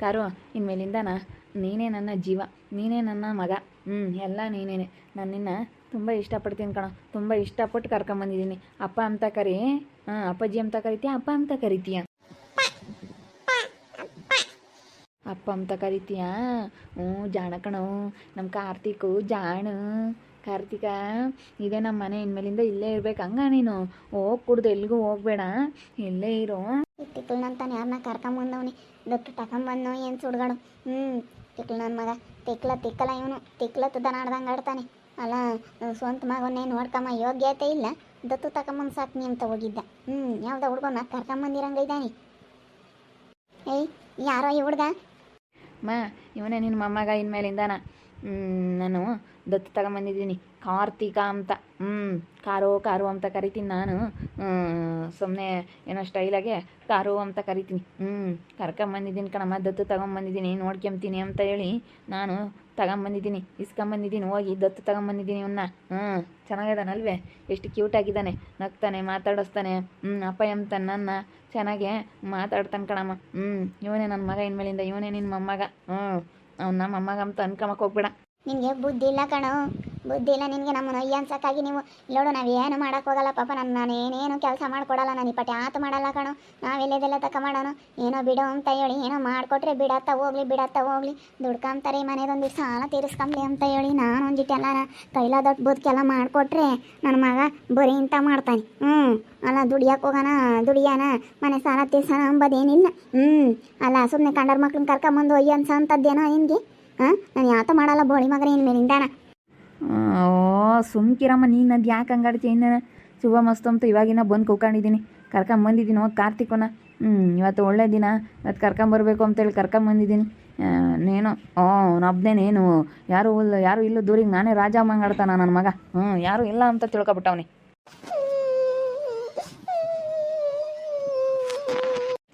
Car, ಇನ್ಮೇಲಿಂದನ? ನೀನೇ ನನ್ನ ಜೀವ, ನೀನೇ ನನ್ನ ಮಗ. ಹ್ಞೂ ಎಲ್ಲ ನೀನೇನೆ. ನಾನು ನಿನ್ನ ತುಂಬ ಇಷ್ಟಪಡ್ತೀನಿ ಕಣೋ. ತುಂಬ ಇಷ್ಟಪಟ್ಟು ಕರ್ಕೊಂಬಂದಿದ್ದೀನಿ ಅಪ್ಪ ಅಂತ ಕರಿ, ಹಾಂ, ಅಪ್ಪಾಜಿ ಅಂತ ಕರಿತೀಯ? ಅಪ್ಪ ಅಂತ ಕರಿತೀಯ? ಅಪ್ಪ ಅಂತ ಕರಿತೀಯ? ಹ್ಞೂ, ಜಾಣ ಕಣ. ನಮ್ಮ ಕಾರ್ತಿಕು ಜಾಣ. ಕಾರ್ತಿಕ, ಇದೇ ನಮ್ಮ ಮನೆ. ಇನ್ಮೇಲಿಂದ ಇಲ್ಲೇ ಇರ್ಬೇಕು. ಹಂಗ ನೀನು? ಹೋಗ್ಕೂಡ್ದು ಎಲ್ಲಿಗೂ ಹೋಗ್ಬೇಡ. ಇಲ್ಲೇ ಇರು. ತಿಕ್ಲಂತಾನೆ ಯಾರನ್ನ ಕರ್ಕೊಂಬಂದವನಿ ದೊಡ್ಡ ತಗೊಂಬಂದು ಏನು ಸುಡ್ಗಾಡು. ಹ್ಞೂ ತಿಕ್ಲ ನನ್ನ ಮಗ. ತಿಕ್ಲ, ತಿಕ್ಕಲ ಇವನು. ತಿಕ್ಲತ್ತು ದನ ಆಡ್ದಂಗೆ ಆಡ್ತಾನೆ. ಅಲ್ಲ ಸ್ವಂತ ಮಗನೇ ನೋಡ್ಕಮ್ಮ, ಯೋಗ್ಯತೆ ಇಲ್ಲ. ದತ್ತು ತಗೊಂಬಂದು ನೀ ಅಂತ ಹೋಗಿದ್ದ ಹ್ಞೂ ಯಾವ್ದು ಹುಡ್ಗನ ಕರ್ಕೊಂಬಂದಿರಂಗ ಇದ್ದಾನೆ ಏಯ್, ಯಾರೋ ಈ ಹುಡುಗ? ಮಾ, ಇವನೇ ನಿನ್ನ ಮೊಮ್ಮಗ ಇನ್ಮೇಲಿಂದಾನ. ನಾನು ದತ್ತು ತಗೊಂಬಂದಿದ್ದೀನಿ ಕಾರ್ತಿಕ ಅಂತ. ಹ್ಞೂ ಕಾರೋ, ಕಾರು ಅಂತ ಕರಿತೀನಿ ನಾನು. ಸುಮ್ಮನೆ ಏನೋ ಸ್ಟೈಲಾಗೆ ಕಾರು ಅಂತ ಕರಿತೀನಿ. ಹ್ಞೂ ಕರ್ಕೊಂಬಂದಿದ್ದೀನಿ ಕಣಮ್ಮ, ದತ್ತು ತಗೊಂಬಂದಿದ್ದೀನಿ ನೋಡ್ಕೊಂತೀನಿ ಅಂತ ಹೇಳಿ ನಾನು ತಗೊಂಬಂದಿದ್ದೀನಿ, ಇಸ್ಕೊಂಬಂದಿದ್ದೀನಿ, ಹೋಗಿ ದತ್ತು ತಗೊಂಬಂದಿದ್ದೀನಿ ಇವನ್ನ ಹ್ಞೂ ಚೆನ್ನಾಗಿದ್ದಾನಲ್ವೇ ಎಷ್ಟು ಕ್ಯೂಟ್ ಆಗಿದ್ದಾನೆ. ನಗ್ತಾನೆ, ಮಾತಾಡಿಸ್ತಾನೆ. ಹ್ಞೂ ಅಪ್ಪ ಎಂತ ನನ್ನ. ಚೆನ್ನಾಗೆ ಮಾತಾಡ್ತಾನೆ ಕಣಮ್ಮ. ಹ್ಞೂ ಇವನೇ ನನ್ನ ಮಗ ಇನ್ಮೇಲಿಂದ, ಇವನೇ ನಿನ್ನ ಮೊಮ್ಮಗ. ಹ್ಞೂ ಅವ್ನು ನಮ್ಮ ಮೊಮ್ಮಗ ಅಂತ ಅನ್ಕೊಂಬಕ್ಕೆ ಹೋಗ್ಬೇಡ. ನಿನಗೆ ಬುದ್ಧಿ ಇಲ್ಲ ಕಣೋ. ಬುದ್ಧಿ ಇಲ್ಲ ನಿನಗೆ ನಮ್ಮನ್ನು ಅಯ್ಯ ಅನ್ಸೋಕ್ಕಾಗಿ ನೀವು. ಇಲ್ಲೋಡು ನಾವು ಏನು ಮಾಡಕ್ಕೆ ಹೋಗಲ್ಲ ಪಾಪ. ನಾನು ನಾನು ಏನೇನು ಕೆಲಸ ಮಾಡಿಕೊಡಲ್ಲ. ನಾನು ಈ ಪಟ್ಟಿ ಆತ ಮಾಡಲ್ಲ ಕಣೋ. ನಾವೆಲ್ಲೆದೆಲ್ಲ ತಕ ಮಾಡೋಣ ಏನೋ ಬಿಡೋ ಅಂತ ಹೇಳಿ. ಏನೋ ಮಾಡಿಕೊಟ್ರೆ ಬಿಡತ್ತ ಹೋಗ್ಲಿ ಬಿಡತ್ತ ಹೋಗ್ಲಿ. ದುಡ್ಕೊಂತಾರೆ ಮನೆದೊಂದು ಸಾಲ ತೀರಿಸ್ಕೊಂಬ್ಲಿ ಅಂತ ಹೇಳಿ ನಾನು ಒಂದಿಟ್ಟೆಲ್ಲ ದೊಡ್ಡ ಬದುಕೆಲ್ಲ ಮಾಡಿಕೊಟ್ರೆ ನನ್ನ ಮಗ ಬರೀ ಇಂತ ಮಾಡ್ತಾನೆ. ಹ್ಞೂ ಅಲ್ಲ ದುಡಿಯಕ್ಕೆ ಹೋಗೋಣ ದುಡಿಯೋಣ ಮನೆ ಸಾಲ ತೀರ್ಸೋಣ ಅಂಬೋದೇನಿಲ್ಲ. ಹ್ಞೂ ಅಲ್ಲ ಸುಮ್ಮನೆ ಕಂಡರ್ ಮಕ್ಳನ್ನ ಕರ್ಕೊಂಬಂದು ಅಯ್ಯ ಅನ್ಸೋ ಅಂಥದ್ದೇನೋ ನಿನಗೆ? ನಾನು ಯಾತ ಮಾಡಲ್ಲ ಬೋಳಿ ಮಗನೇ ಇನ್ಮೇಲಿಂದಾನ ಓ ಸುಮ್ಕಿರಮ್ಮ ನೀನು ಅದು ಯಾಕೆ ಹಂಗಾಡ್ತಿ? ಇನ್ನು ಶುಭ ಮಸ್ತ್ ಅಂತ ಇವಾಗಿನ ಬಂದು ಕೂಕೊಂಡಿದ್ದೀನಿ. ಕರ್ಕೊಂಬಂದಿದ್ದೀನಿ ಹೋಗಿ ಕಾರ್ತಿಕನ ಹ್ಞೂ ಇವತ್ತು ಒಳ್ಳೆ ದಿನ. ಇವತ್ತು ಕರ್ಕೊಂಬರ್ಬೇಕು ಅಂತೇಳಿ ಕರ್ಕೊಂಬಂದಿದ್ದೀನಿ ನೇನು, ಓ ನೊಬ್ಬನೇನೇನು ಯಾರು ಯಾರು ಇಲ್ಲ ದೂರಿಗೆ ನಾನೇ ರಾಜ ಮಂಗಾಡ್ತಾನ ನನ್ನ ಮಗ. ಹ್ಞೂ ಯಾರು ಇಲ್ಲ ಅಂತ ತಿಳ್ಕೊಬಿಟ್ಟವನಿ.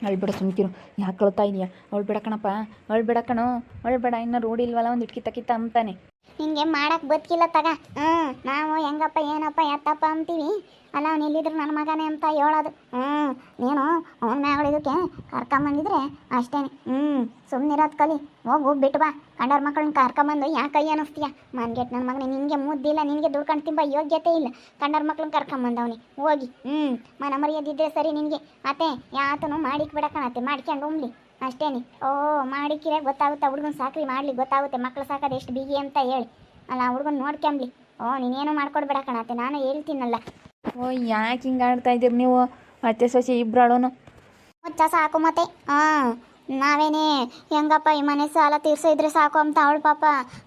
ಅಳ್ಬೇಡ ಸುಮ್ಕಿರು ಯಾಕೆ ಕಳ್ತಾ ಇದೆಯಾ? ಅವಳು ಬೇಡ ಕಣಪ್ಪ. ಅವಳು ಬೇಡ ಕಣೋ. ಅವಳು ಬೇಡ. ಇನ್ನು ರೋಡ್ ಇಲ್ವಲ್ಲ? ಒಂದು ಇಟ್ಕಿತ ಕಿತ್ತ ಅಂತಾನೆ. ನಿನಗೆ ಮಾಡಕ್ಕೆ ಬದುಕಿಲ್ಲ ತಗ. ಹ್ಮ್, ನಾವು ಹೆಂಗಪ್ಪ, ಏನಪ್ಪ, ಎತ್ತಪ್ಪ ಅಂತೀವಿ. ಅಲ್ಲ, ಅವ್ನು ಎಲ್ಲಿದ್ರು ನನ್ನ ಮಗನೇ ಅಂತ ಹೇಳೋದು. ಹ್ಮ್, ನೀನು ಅವನ ಮಗಳಿದಕ್ಕೆ ಕರ್ಕೊಂಬಂದಿದ್ರೆ ಅಷ್ಟೇ ಹ್ಮ್ ಸುಮ್ಮನಿರೋದು ಕಲಿ. ಹೋಗು ಬಿಟ್ಟು ಬಾ. ಕಂಡವ್ರ ಮಕ್ಕಳನ್ನ ಕರ್ಕೊಂಬಂದು ಯಾಕೆ ಕೈ ಅನ್ನಿಸ್ತೀಯ? ಮನ್ಗೆಟ್ ನನ್ನ ಮಗನೇ ನಿನಗೆ ಮುದ್ದಿಲ್ಲ, ನಿನಗೆ ದುಡ್ಕೊಂಡು ತಿಂಬ ಯೋಗ್ಯತೆ ಇಲ್ಲ. ಕಂಡರ ಮಕ್ಕಳನ್ನ ಕರ್ಕೊಂಬಂದವನಿ. ಹೋಗಿ. ಹ್ಮ್, ಮನ ಮರ್ಯಾದಿದ್ರೆ ಸರಿ ನಿನಗೆ. ಅತ್ತೆ ಯಾತನು ಮಾಡಿಕ್ ಬಿಡಕಣತ್ತೆ ಮಾಡ್ಕೊಂಡು ಉಮ್ಲಿ. ಅಷ್ಟೇನಿ. ಓ ಮಾಡಿಕ್ಕಿರೆ ಗೊತ್ತಾಗುತ್ತೆ ಹುಡುಗನ ಸಾಕ್ರಿ ಮಾಡ್ಲಿ ಗೊತ್ತಾಗುತ್ತೆ ಮಕ್ಳು ಸಾಕೋದು ಎಷ್ಟು ಬಿಗಿ ಅಂತ ಹೇಳಿ. ಅಲ್ಲ ಹುಡುಗನ ನೋಡ್ಕೊಂಬ್ಲಿ ಓ ನೀನೇನು ಮಾಡ್ಕೊಡ್ಬೇಡ ಕಣತ್ತೆ ನಾನು ಹೇಳ್ತೀನಲ್ಲ. ಓ ಯಾಕೆ ಹಿಂಗೆ ಆಡ್ತಾ ಇದ್ದೀರಿ ನೀವು? ಅತ್ತೆ ಸೊಸೆ ಆಡೋನು. ಮುಚ್ಚ ಸಾಕು ಮತ್ತೆ? ಹಾಂ ನಾವೇನೇ ಹೆಂಗಪ್ಪ ಈ ಮನೆ ಸಾಲ ತೀರ್ಸಿದ್ರೆ ಸಾಕು ಅಂತ ಅವಳು ಪಾಪ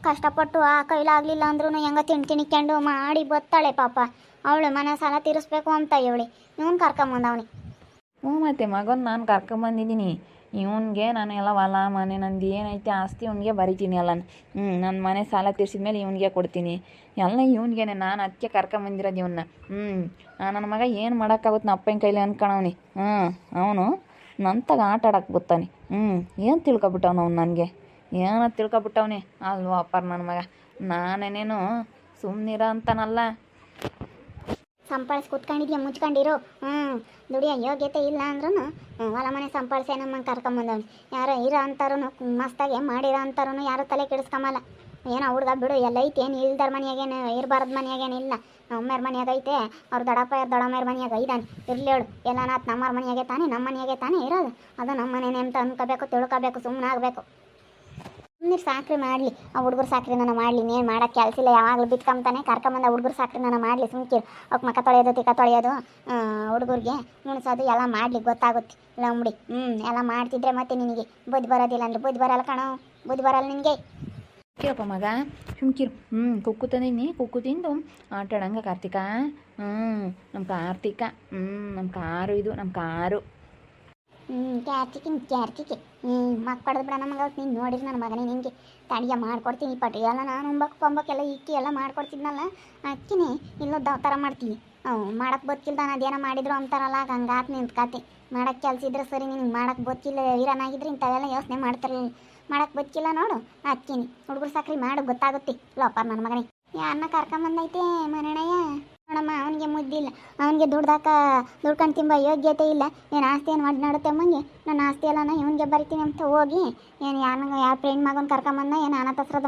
ಕಷ್ಟಪಟ್ಟು ಆ ಕೈಲಾಗಲಿಲ್ಲ ಅಂದ್ರೂ ಹೆಂಗ ತಿಂಡಿ ತಿನ್ಕೊಂಡು ಮಾಡಿ ಬತ್ತಾಳೆ ಪಾಪ. ಅವಳು ಮನೆ ಸಾಲ ತೀರಿಸ್ಬೇಕು ಅಂತ ಹೇಳಿ. ಇವನು ಕರ್ಕೊಂಬಂದವನಿ ಹ್ಞೂ ಮತ್ತೆ ಮಗನ ನಾನು ಕರ್ಕೊಂಬಂದಿದ್ದೀನಿ ಇವನಿಗೆ ನಾನು ಎಲ್ಲ ಹೊಲ, ಮನೆ ನಂದು ಏನೈತೆ ಆಸ್ತಿ ಇವನಿಗೆ ಬರಿತೀನಿ ಎಲ್ಲ ಹ್ಞೂ ನನ್ನ ಮನೆ ಸಾಲ ತೀರಿಸಿದ ಮೇಲೆ ಇವನಿಗೆ ಕೊಡ್ತೀನಿ. ಎಲ್ಲ ಇವನಿಗೆ ನಾನು ಅದಕ್ಕೆ ಕರ್ಕೊಂಬಂದಿರೋದು ಇವನ್ನ ಹ್ಞೂ ನನ್ನ ಮಗ ಏನು ಮಾಡೋಕ್ಕಾಗುತ್ತೆ ನಮ್ಮ ಅಪ್ಪನ ಕೈಲಿ ಅನ್ಕೊಳವ್ನಿ ಹ್ಞೂ ಅವನು ನಂತಾಗ ಆಟ ಆಡಕ್ಕೆ ಬರ್ತಾನೆ ಹ್ಞೂ ಏನು ತಿಳ್ಕೊಬಿಟ್ಟವನು ಅವ್ನು ನನಗೆ? ಏನೋ ತಿಳ್ಕೊಬಿಟ್ಟವ್ನೆ? ಅಲ್ವೋ ಅಪ್ಪಾರ ನನ್ನ ಮಗ. ನಾನೇನೇನು ಸುಮ್ಮನಿರ ಅಂತಾನಲ್ಲ. ಸಂಪಾಳಿಸಿ ಕುತ್ಕೊಂಡಿದ್ಯಾ, ಮುಚ್ಕೊಂಡಿರೋ? ಹ್ಞೂ ದುಡಿಯ ಯೋಗ್ಯತೆ ಇಲ್ಲ ಅಂದ್ರೂ ಹೊಲ ಮನೆ ಸಂಪಾಳಿಸಿ ನಮ್ಮನ್ನು ಕರ್ಕೊಂಬಂದವ್ನು. ಯಾರೋ ಇರೋ ಅಂತಾರೂ ಮಸ್ತಾಗೆ ಮಾಡಿರೋ ಅಂತಾರೂ ಯಾರು ತಲೆ ಕೆಡಿಸ್ಕೊಂಬಲ್ಲ ಏನೋ ಹುಡ್ಗ ಬಿಡು, ಎಲ್ಲ ಐತೆ, ಏನು ಇಲ್ದಾರ ಮನೆಯಾಗೇನು ಇರಬಾರ್ದು ಮನೆಯಾಗೇನಿಲ್ಲ ನಮ್ಮರ ಮನೆಯಾಗ ಐತೆ, ಅವ್ರ ದೊಡ್ಡಪ್ಪ ದೊಡ್ಡಮ್ಮರ ಮನೆಯಾಗ ಐದಾನೆ. ಇರಲಿ ಹೇಳು ಎಲ್ಲ ನಾತ್ ನಮ್ಮ ಮನೆಯಾಗೆ ತಾನೆ ನಮ್ಮ ಮನೆಯಾಗೆ ತಾನೇ ಇರೋದು. ಅದು ನಮ್ಮ ಮನೆನೇ ಅಂತ ಅನ್ಕೋಬೇಕು, ತಿಳ್ಕೊಬೇಕು ಸುಮ್ಮನೆ ಆಗಬೇಕು ಸುಮ್ಮನೆ ಸಾಕ್ರಿ ಮಾಡಲಿ. ಆ ಹುಡುಗರು ಸಾಕ್ರಿ ನಾನು ಮಾಡಲಿ. ಏನು ಮಾಡೋಕ್ಕೆ ಕೆಲಸ ಇಲ್ಲ. ಯಾವಾಗಲೂ ಬಿಟ್ಕೊಂತಾನೆ ಕರ್ಕೊಂಬಂದ ಹುಡುಗರು ಸಾಕ್ರಿ ನಾನು ಮಾಡಲಿ. ಸುಮ್ಕಿರು ಅವ್ಕೆ ಮಕ್ಕ ತೊಳೆಯೋದು ತಿಕ್ಕ ತೊಳೆಯೋದು ಹುಡುಗರಿಗೆ ಮುಣಿಸೋದು ಎಲ್ಲ ಮಾಡಲಿ. ಗೊತ್ತಾಗುತ್ತೆ. ಲಂಬಡಿ ಹ್ಞೂ ಎಲ್ಲ ಮಾಡ್ತಿದ್ರೆ ಮತ್ತೆ ನಿನಗೆ ಬುದ್ಧಿ ಬರೋದಿಲ್ಲ ಅಂದ್ರೆ ಬುದ್ಧಿ ಬರಲ್ಲ ಕಣೋ. ಬುದ್ಧಿ ಬರಲ್ಲ ನಿನಗೆ. ಕೇಳಪ್ಪ ಮಗ. ಸುಮ್ಕಿರು ಹ್ಞೂ ಕುಕ್ಕು ತಂದೀನಿ ಕುಕ್ಕು ತಿಂದು ಆಟಾಡಂಗ ಕಾರ್ತಿಕ. ಹ್ಞೂ ನಮ್ಮ ಕಾರ್ತಿಕ. ಹ್ಞೂ ನಮ್ಮ ಕಾರು ಇದು. ನಮ್ಮ ಕಾರು. ಹ್ಞೂ ಕ್ಯಾರ್ಚಿಕೆ ಹ್ಞೂ ಬಿಡ ನಮಗೆ ನೀನು ನೋಡಿರಿ ನನ್ನ ಮಗನೇ ನಿನಗೆ. ತಡಿಯ ಮಾಡ್ಕೊಡ್ತೀನಿ ಪಟ್ಟಿ. ಎಲ್ಲ ನಾನು ಉಂಬಕ್ ಪಂಬಕ್ಕೆಲ್ಲ ಇಕ್ಕಿ ಎಲ್ಲ ಮಾಡ್ಕೊಡ್ತಿದ್ನಲ್ಲ, ಅಕ್ಕಿನೇ ಇಲ್ಲೋ ದವ ಥರ ಮಾಡ್ತೀನಿ. ಹ್ಞೂ ಮಾಡಕ್ಕೆ ಬದುಕಿಲ್ದ ಅದೇನೋ ಮಾಡಿದ್ರು ಅಂತಾರಲ್ಲ ಹಂಗಾತ್ ಕತೆ ಮಾಡಕ್ಕೆ ಕೆಲಸ ಸರಿ, ನಿನಗೆ ಮಾಡಕ್ಕೆ ಬದುಕಿಲ್ಲ ಆಗಿದ್ರೆ ಇಂಥವೆಲ್ಲ ಯೋಚನೆ ಮಾಡ್ತಾರಲ್ಲ ಮಾಡಕ್ಕೆ ಬದುಕಿಲ್ಲ ನೋಡು, ಅಕ್ಕಿನಿ. ಹುಡುಗರು ಸಾಕ್ರಿ ಮಾಡು, ಗೊತ್ತಾಗುತ್ತೆ. ಲೋಪರ್ ನನ್ನ ಮಗನೇ. ಯಾರನ್ನ ಕರ್ಕೊಂಬಂದೈತೆ ಮನೆಯಣ್ಣಯ್ಯ ನೋಡಮ್ಮ, ಅವನಿಗೆ ಮುದ್ದಿಲ್ಲ. ಅವನಿಗೆ ದುಡ್ದಾಕ ದುಡ್ಕೊಂಡು ತಿಂಬ ಯೋಗ್ಯತೆ ಇಲ್ಲ. ಏನು ಆಸ್ತಿ ಏನು ಮಾಡಿ ನಡುತ್ತೆ ನನ್ನ ಆಸ್ತಿ ನಾ ಇವನಿಗೆ ಬರಿತೀನಿ ಅಂತ ಹೋಗಿ, ಏನು ಯಾರನ್ನ ಯಾರ ಫ್ರೆಂಡ್ ಮಗನ ಕರ್ಕೊಂಬಂದ, ಏನು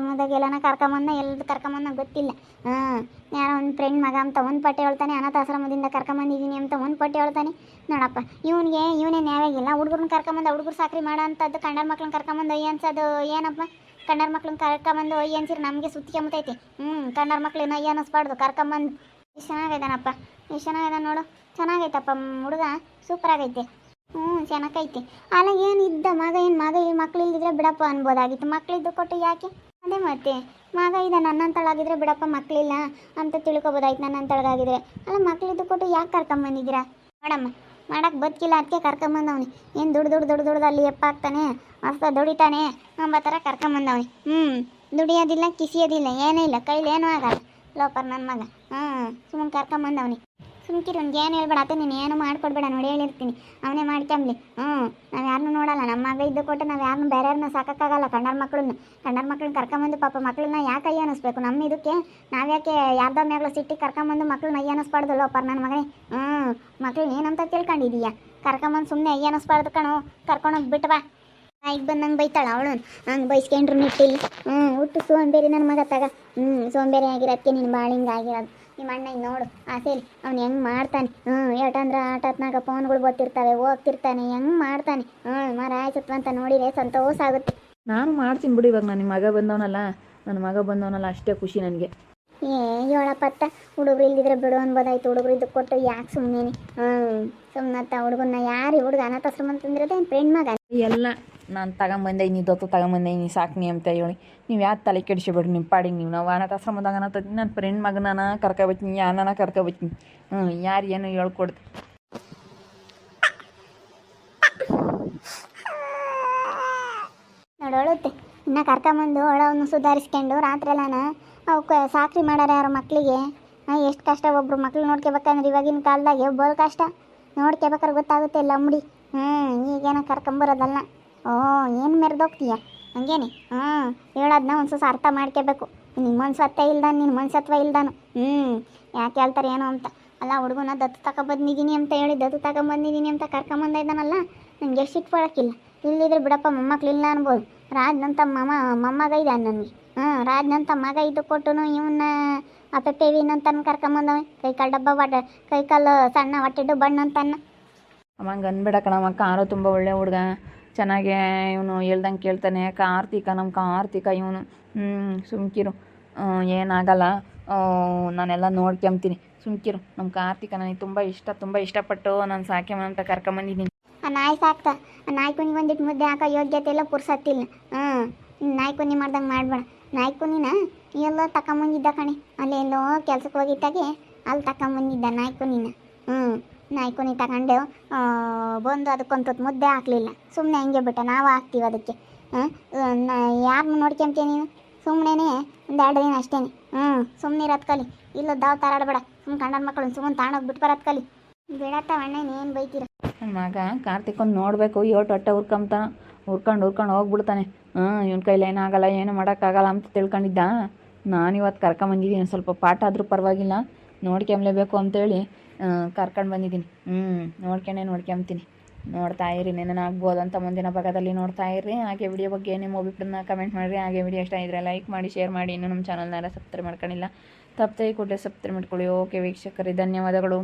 ಮುಂದಾಗ ಎಲ್ಲನ ಕರ್ಕೊಂಬಂದ ಎಲ್ಲದು ಕರ್ಕೊಂಬಂದ ಗೊತ್ತಿಲ್ಲ. ಹಾಂ, ಯಾರೋ ಒಂದು ಫ್ರೆಂಡ್ ಮಗ ಅಂತ ಒಂದು ಪಟ್ಟೆ ಹೇಳ್ತಾನೆ, ಅನಾಥಾಶ್ರಮದಿಂದ ಕರ್ಕೊಂಬಂದಿದ್ದೀನಿ ಅಂತ ಒಂದು ಪಟ್ಟೆ ಹೇಳ್ತಾನೆ. ನೋಡಪ್ಪ, ಇವನಿಗೆ ಇವನೇ ಯಾವಾಗಿಲ್ಲ ಹುಡುಗರನ್ನ ಕರ್ಕೊಂಬಂದ, ಹುಡುಗರು ಸಾಕ್ರಿ ಮಾಡೋ ಅಂಥದ್ದು ಕಂಡರ ಮಕ್ಳನ್ನ ಕರ್ಕೊಂಬಂದು ಅಯ್ಯ ಅನ್ಸೋದು ಏನಪ್ಪ? ಕಣ್ಣರ ಮಕ್ಳನ್ನ ಕರ್ಕೊಂಬಂದು ಅಯ್ಯ ಅನ್ಸಿರಿ ನಮಗೆ ಸುತ್ತಿ ಮುತ್ತೈತಿ ಹ್ಞೂ ಕಣ್ಣರ ಮಕ್ಳನ್ನ ಅಯ್ಯ ಅನ್ನಿಸ್ಬಾರ್ದು ಕರ್ಕೊಂಬಂದು ಎಷ್ಟು ಚೆನ್ನಾಗೈತಾನಪ್ಪ. ಎಷ್ಟು ಚೆನ್ನಾಗೈತಾನ ನೋಡು. ಚೆನ್ನಾಗೈತಪ್ಪ ಹುಡುಗ. ಸೂಪರ್ ಆಗೈತೆ. ಹ್ಞೂ ಚೆನ್ನಾಗೈತೆ ಅಲ್ಲ ಏನು ಇದ್ದ ಮಗ ಏನು ಮಗ ಈ ಮಕ್ಳು ಇಲ್ದಿದ್ರೆ ಬಿಡಪ್ಪ ಅನ್ಬೋದಾಗಿತ್ತು. ಮಕ್ಳಿದ್ದು ಕೊಟ್ಟು ಯಾಕೆ? ಅದೇ ಮತ್ತೆ, ಮಗ ಇದೆ ನನ್ನಂತಳಾಗಿದ್ರೆ ಬಿಡಪ್ಪ ಮಕ್ಳಿಲ್ಲ ಅಂತ ತಿಳ್ಕೊಬೋದಾಯ್ತು ನನ್ನಂತಳಗಾಗಿದ್ರೆ. ಅಲ್ಲ ಮಕ್ಳಿದ್ದು ಕೊಟ್ಟು ಯಾಕೆ ಕರ್ಕೊಂಬಂದಿದ್ದೀರಾ? ಮೇಡಮ್ ಮಾಡಕ್ಕೆ ಬದುಕಿಲ್ಲ ಅದಕ್ಕೆ ಕರ್ಕೊಂಬಂದವನಿ. ಏನು ದುಡ್ಡು ದುಡ್ಡು ದುಡ್ಡು ದುಡ್ದು ಅಲ್ಲಿ ಎಪ್ಪ ಆಗ್ತಾನೆ ಮಸ್ತ ದುಡಿತಾನೆ ಅಂಬ ಥರ ಕರ್ಕೊಂಬಂದವನಿ. ಹ್ಞೂ ದುಡಿಯೋದಿಲ್ಲ, ಕಿಸಿಯೋದಿಲ್ಲ, ಏನೇ ಇಲ್ಲ. ಕೈಲಿ ಏನೂ ಆಗಲ್ಲ. ಲೋಪರ್ ನನ್ನ ಮಗ. ಹ್ಞೂ ಸುಮ್ಮನೆ ಸುಮ್ಕಿರಿ ಅವ್ನಿಗೆ ಏನು ಹೇಳ್ಬೇಡ ನೀನು ಏನು ಮಾಡ್ಕೊಡ್ಬೇಡ ನೋಡಿ ಹೇಳಿರ್ತೀನಿ. ಅವನೇ ಮಾಡ್ಕೊಂಬ್ಲಿ ಹ್ಞೂ ನಾವು ನೋಡಲ್ಲ. ನಮ್ಮ ಮಗ ಇದ್ದು ಕೊಟ್ಟು ನಾವು ಯಾರನ್ನೂ ಬೇರೆಯವ್ರನ್ನ ಸಾಕೋಕ್ಕಾಗಲ್ಲ. ಕಣ್ಣರ ಮಕ್ಕಳನ್ನ ಕಣ್ಣರ ಮಕ್ಳನ್ನ ಕರ್ಕೊಂಬಂದು ಪಾಪ ಮಕ್ಕಳನ್ನ ಯಾಕೆ ಅಯ್ಯ ಅನ್ನಿಸ್ಬೇಕು? ನಮ್ಮ ಇದಕ್ಕೆ ನಾವ್ಯಾಕೆ ಯಾರ್ದೋ ಮ್ಯಾಗ್ಲೋ ಸಿಟ್ಟಿ ಕರ್ಕೊಂಬಂದು ಮಕ್ಳನ್ನ ಅಯ್ಯ ಅನ್ನಿಸ್ಬಾರ್ದು ಲೋಪರ್ ನನ್ನ ಮಗನೇ? ಹ್ಞೂ ಮಕ್ಳನ್ನ ಏನಂತ ತಿಳ್ಕೊಂಡಿದೀಯ? ಕರ್ಕೊಂಬಂದು ಸುಮ್ಮನೆ ಅಯ್ಯ ಅನ್ನಿಸ್ಬಾರ್ದು ಕಣೋ. ಕರ್ಕೊಂಡೋಗಿ ಬಿಟ್ಟು ಬಾ. ಈಗ ಬಂದಂಗೆ ಬೈತಾಳ ಅವಳು. ಹಂಗೆ ಬೈಸ್ಕೊಂಡ್ರು ನಿಟ್ಟಿಲ್ಲ ಹ್ಞೂ ಹುಟ್ಟು ಸೋಂಬೇರಿ ನನ್ನ ಮಗ ತಗ. ಹ್ಞೂ ಸೋಂಬೇರಿ ಆಗಿರೋದಕ್ಕೆ ನೀನು ಭಾಳ ಹಿಂಗೆ ಆಗಿರೋದು. ನಿಮ್ಮ ಅಣ್ಣ ಈಗ ನೋಡು ಆಸೇಲಿ ಅವ್ನು ಹೆಂಗೆ ಮಾಡ್ತಾನೆ. ಹ್ಞೂ ಏಟಂದ್ರೆ ಆಟತ್ನಾಗ ಫೋನ್ಗಳು ಬರ್ತಿರ್ತವೆ ಹೋಗ್ತಿರ್ತಾನೆ ಹೆಂಗೆ ಮಾಡ್ತಾನೆ. ಹ್ಞೂ ಮರ ಆಯ್ಸತ್ವ ಅಂತ ನೋಡಿದ್ರೆ ಸಂತೋಷ ಆಗುತ್ತೆ. ನಾನು ಮಾಡ್ತೀನಿ ಬಿಡು ಇವಾಗ ನಾನು ನನ್ನ ಮಗ ಬಂದವನಲ್ಲ. ನನ್ನ ಮಗ ಬಂದವನಲ್ಲ ಅಷ್ಟೇ ಖುಷಿ ನನಗೆ. ಏ ಹೇಳಪ್ಪತ್ತ ಹುಡುಗರು ಇಲ್ದಿದ್ರೆ ಬಿಡು ಅನ್ಬೋದಾಯ್ತು. ಹುಡುಗರು ಇದಕ್ಕೆ ಕೊಟ್ಟು ಯಾಕೆ ಸುಮ್ಮನೆ ಹ್ಞೂ ಸುಮ್ಮನತ್ತ ಹುಡುಗನ್ನ ಯಾರು ಹುಡುಗ ಅನಾಥಾಶ್ರಮ ಅಂತಂದಿರೋದೇ ಫ್ರೆಂಡ್ ಮಗ? ಎಲ್ಲ ನಾನು ತಗೊಂಬಂದೆ ನೀ ದೊತ್ತು ತಗೊಂಬಂದೆ ನೀ ಸಾಕ್ನಿ ಅಂತ ಹೇಳಿ. ನೀವು ಯಾವ ತಲೆ ಕೆಡಿಸ್ಬೇಡ್ರಿ ನಿಮ್ಮ ಪಾಡಿಗೆ ನೀವು. ನಾವು ಅನಾಥಾಶ್ರಮದಾಗ ಅನಾಥ ನನ್ನ ಫ್ರೆಂಡ್ ಮಗನ ಕರ್ಕೊಬತ್ತೀನಿ ಯಾನನ ಕರ್ಕೊಬತ್ತೀನಿ ಹ್ಞೂ ಯಾರು ಏನು ಹೇಳ್ಕೊಡ್ತೀನಿ ನೋಡೋಳುತ್ತೆ ಇನ್ನು ಕರ್ಕೊಂಬಂದು ಒಳವನ್ನು ಸುಧಾರಿಸ್ಕೊಂಡು ರಾತ್ರೆಲ್ಲನ ಅವಕ್ಕೆ ಸಾಕ್ರಿ ಮಾಡ್ಯಾರ ಯಾರು ಮಕ್ಕಳಿಗೆ ಎಷ್ಟು ಕಷ್ಟ ಒಬ್ಬರು ಮಕ್ಳು ನೋಡ್ಕೋಬೇಕಂದ್ರೆ ಇವಾಗಿನ ಕಾಲದಾಗೆ ಬೋಲ್ ಕಷ್ಟ. ನೋಡ್ಕೋಬೇಕಾದ್ರೆ ಗೊತ್ತಾಗುತ್ತೆ ಲಂಬಡಿ ಹ್ಞೂ ಈಗೇನೋ ಕರ್ಕೊಂಬರೋದಲ್ಲ. ಓ, ಏನು ಮೆರೆದೋಗ್ತೀಯ? ಹಂಗೇನೆ? ಹಾಂ ಹೇಳೋದನ್ನ ಒಂದು ಸ್ವಲ್ಪ ಅರ್ಥ ಮಾಡ್ಕೋಬೇಕು. ನಿನ್ನ ಮನ್ಸತ್ವ ಇಲ್ದಾನ ನಿನ್ನ ಮನ್ಸತ್ವ ಇಲ್ದಾನು. ಹ್ಞೂ ಯಾಕೆ ಹೇಳ್ತಾರೆ ಏನೋ ಅಂತ. ಅಲ್ಲ, ಹುಡುಗನ ದತ್ತು ತಗೊಬಂದಿದ್ದೀನಿ ಅಂತ ಹೇಳಿ, ದತ್ತು ತಗೊಂಬಂದಿದ್ದೀನಿ ಅಂತ ಕರ್ಕೊಂಬಂದಿದ್ದಾನಲ್ಲ ನನಗೆ ಎಷ್ಟು ಇಟ್ಕೊಳಕ್ಕಿಲ್ಲ ಇಲ್ಲಿದ್ರೆ ಬಿಡಪ್ಪ, ಮೊಮ್ಮಕ್ಳು ಇಲ್ಲ ಅನ್ಬೋದು. ರಾಜ್ನಂತ ಮಮ, ಮೊಮ್ಮಗ ಇದ್ದಾನೆ ನನಗೆ. ಹಾಂ, ರಾಜ್ನಂತ ಮಗ ಇದು ಕೊಟ್ಟು ಇವನ್ನ ಅಪ್ಪೆವಿನ ಕರ್ಕೊಂಬಂದವ. ಕೈ ಕಾಲು ಡಬ್ಬ ಬಡ ಕೈ ಕಾಲು ಸಣ್ಣ ಹೊಟ್ಟೆಡು ಬಣ್ಣ ಅಂತ ಅಮ್ಮಂಗೆ ಕಣಮ್ಮ, ಕಾರು ತುಂಬ ಒಳ್ಳೆ ಹುಡುಗ. ಚೆನ್ನಾಗೆ ಇವನು ಹೇಳ್ದಂಗೆ ಕೇಳ್ತಾನೆ, ಕಾರ್ತಿಕ, ನಮ್ಮ ಕಾರ್ತಿಕ ಇವನು. ಸುಮ್ಕಿರು. ಏನಾಗಲ್ಲ. ನಾನೆಲ್ಲ ನೋಡ್ಕೊಂತೀನಿ. ಸುಮ್ಕಿರು, ನಮ್ಮ ಕಾರ್ತಿಕ ನನಗೆ ತುಂಬ ಇಷ್ಟ, ತುಂಬ ಇಷ್ಟಪಟ್ಟು ನಾನು ಸಾಕ್ಯಮ ಅಂತ ಕರ್ಕೊಂಬಂದಿದ್ದೀನಿ. ನಾಯಿ ಸಾಕ್ತ. ನಾಯಿ ಕುನಿ ಬಂದಿಟ್ಟು ಮುದ್ದೆ ಹಾಕ ಯೋಗ್ಯತೆ ಎಲ್ಲ ಪುರ್ಸತ್ತಿಲ್ಲ. ಹ್ಞೂ ನಾಯಿ ಕುನಿ ಮಾಡ್ದಂಗೆ ಮಾಡಬೇಡ. ನಾಯಿ ಕುನಿನ ಎಲ್ಲೋ ತಕೊಂಬಂದಿದ್ದ ಕಣೆ. ಅಲ್ಲೆಲ್ಲೋ ಕೆಲ್ಸಕ್ಕೆ ಹೋಗಿದ್ದಾಗೆ, ಅಲ್ಲಿ ತಕೊಂಬಂದಿದ್ದ ನಾಯಿ ಕುನಿನ. ಹ್ಞೂ ನಾಯಿ ಕುನಿ ತಗೊಂಡು ಬಂದು ಅದಕ್ಕೊಂದು ಮುದ್ದೆ ಹಾಕ್ಲಿಲ್ಲ. ಸುಮ್ಮನೆ ಹಂಗೆ ಬಿಟ್ಟ, ನಾವು ಹಾಕ್ತೀವಿ ಅದಕ್ಕೆ. ಯಾರನ್ನ ನೋಡ್ಕೊಂತೀಯ ನೀನು? ಸುಮ್ಮನೆ ಒಂದು ಎರಡು ದಿನ ಅಷ್ಟೇ ಹ್ಞೂ ಸುಮ್ಮನೆ ಇರೋದು ಕಲಿ. ಇಲ್ಲ ದಾವ್ ತರಾಡಬೇಡ. ಸುಮ್ಮನೆ ಕಂಡನ ಮಕ್ಕಳು ಸುಮ್ಮನೆ ತಾಣೋಗಿ ಬಿಟ್ಟು ಬರೋದು ಕಲಿ. ಬಿಡತ್ತ ಅಣ್ಣ ಏನು ಬೈತೀರ? ಮಗ ಕಾರ್ತಿಕ್ ಒಂದು ನೋಡಬೇಕು, ಏಟು ಹೊಟ್ಟೆ ಹುರ್ಕೊಂತ ಹುರ್ಕೊಂಡು ಹುರ್ಕೊಂಡು ಹೋಗ್ಬಿಡ್ತಾನೆ. ಹ್ಞೂ, ಇವ್ನ ಕೈಲಿ ಏನಾಗಲ್ಲ ಏನು ಮಾಡೋಕ್ಕಾಗಲ್ಲ ಅಂತ ತಿಳ್ಕೊಂಡಿದ್ದ. ನಾನು ಇವತ್ತು ಕರ್ಕೊಂಬಂದಿದ್ದೀನಿ, ಸ್ವಲ್ಪ ಪಾಠ ಆದರೂ ಪರವಾಗಿಲ್ಲ. ನೋಡ್ಕೊಂಬ್ಲೇಬೇಕು ಅಂತೇಳಿ ಕರ್ಕೊಂಡು ಬಂದಿದ್ದೀನಿ. ಹ್ಞೂ ನೋಡ್ಕೊಂಡೆ ನೋಡ್ಕೊಂತೀನಿ ನೋಡ್ತಾ ಇರಿ ನೆನ ಆಗ್ಬೋದು ಅಂತ ಮುಂದಿನ ಭಾಗದಲ್ಲಿ ನೋಡ್ತಾ ಇರಿ. ಹಾಗೆ ವಿಡಿಯೋ ಬಗ್ಗೆ ನಿಮ್ಮ ಅಭಿಪ್ರಾಯನ ಕಮೆಂಟ್ ಮಾಡಿರಿ. ಹಾಗೆ ವಿಡಿಯೋ ಇಷ್ಟ ಇದ್ರೆ ಲೈಕ್ ಮಾಡಿ ಶೇರ್ ಮಾಡಿ. ಇನ್ನೂ ನಮ್ಮ ಚಾನಲ್ನಾರ ಸಬ್ಸ್ಕ್ರೈಬ್ ಮಾಡ್ಕೊಂಡಿಲ್ಲ, ತಪ್ಪದೆ ಕೂಡಲೇ ಸಬ್ಸ್ಕ್ರೈಬ್ ಮಾಡ್ಕೊಳ್ಳಿ. ಓಕೆ ವೀಕ್ಷಕರೇ, ಧನ್ಯವಾದಗಳು.